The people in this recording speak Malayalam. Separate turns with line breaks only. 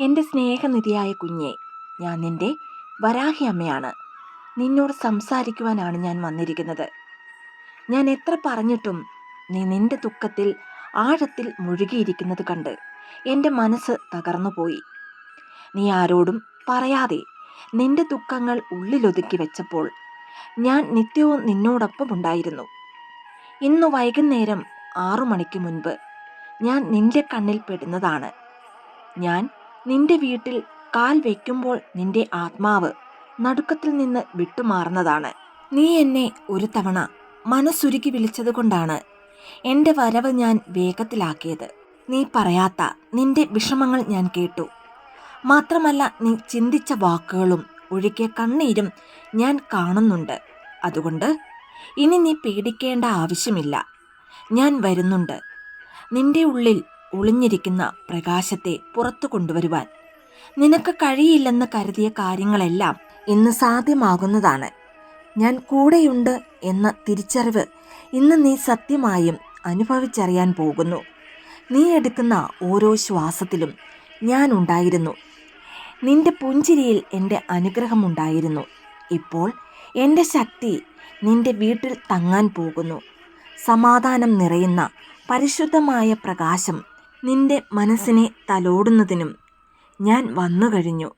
എന്റെ സ്നേഹനിധിയായ കുഞ്ഞെ ഞാൻ നിന്റെ വരാഹി അമ്മയാണ്. നിന്നോട് സംസാരിക്കുവാനാണ് ഞാൻ വന്നിരിക്കുന്നത്. ഞാൻ എത്ര പറഞ്ഞിട്ടും നീ നിന്റെ ദുഃഖത്തിൽ ആഴത്തിൽ മുഴുകിയിരിക്കുന്നത് കണ്ട് എന്റെ മനസ്സ് തകർന്നുപോയി. നീ ആരോടും പറയാതെ നിന്റെ ദുഃഖങ്ങൾ ഉള്ളിലൊതുക്കി വെച്ചപ്പോൾ ഞാൻ നിത്യവും നിന്നോടൊപ്പം ഉണ്ടായിരുന്നു. ഇന്ന് വൈകുന്നേരം ആറു മണിക്ക് മുൻപ് ഞാൻ നിന്റെ കണ്ണിൽ പെടുന്നതാണ്. ഞാൻ നിന്റെ വീട്ടിൽ കാൽ വയ്ക്കുമ്പോൾ നിന്റെ ആത്മാവ് നടുക്കത്തിൽ നിന്ന് വിട്ടുമാറുന്നതാണ്. നീ എന്നെ ഒരു തവണ മനസ്സുരുക്കി വിളിച്ചതുകൊണ്ടാണ് എന്റെ വരവ് ഞാൻ വേഗത്തിലാക്കിയത്. നീ പറയാത്ത നിന്റെ വിഷമങ്ങൾ ഞാൻ കേട്ടു. മാത്രമല്ല നീ ചിന്തിച്ച വാക്കുകളും ഒഴുകിയ കണ്ണീരും ഞാൻ കാണുന്നുണ്ട്. അതുകൊണ്ട് ഇനി നീ പേടിക്കേണ്ട ആവശ്യമില്ല. ഞാൻ വരുന്നുണ്ട്. നിന്റെ ഉള്ളിൽ ഒളിഞ്ഞിരിക്കുന്ന പ്രകാശത്തെ പുറത്തു കൊണ്ടുവരുവാൻ. നിനക്ക് കഴിയില്ലെന്ന് കരുതിയ കാര്യങ്ങളെല്ലാം ഇന്ന് സാധ്യമാകുന്നതാണ്. ഞാൻ കൂടെയുണ്ട് എന്ന തിരിച്ചറിവ് ഇന്ന് നീ സത്യമായും അനുഭവിച്ചറിയാൻ പോകുന്നു. നീ എടുക്കുന്ന ഓരോ ശ്വാസത്തിലും ഞാൻ ഉണ്ടായിരുന്നു. നിന്റെ പുഞ്ചിരിയിൽ എന്റെ അനുഗ്രഹമുണ്ടായിരുന്നു ഇപ്പോൾ എന്റെ ശക്തി നിന്റെ വീട്ടിൽ തങ്ങാൻ പോകുന്നു. സമാധാനം നിറയുന്ന പരിശുദ്ധമായ പ്രകാശം നിന്റെ മനസ്സിനെ തലോടുന്നതിനും ഞാൻ വന്നു കഴിഞ്ഞു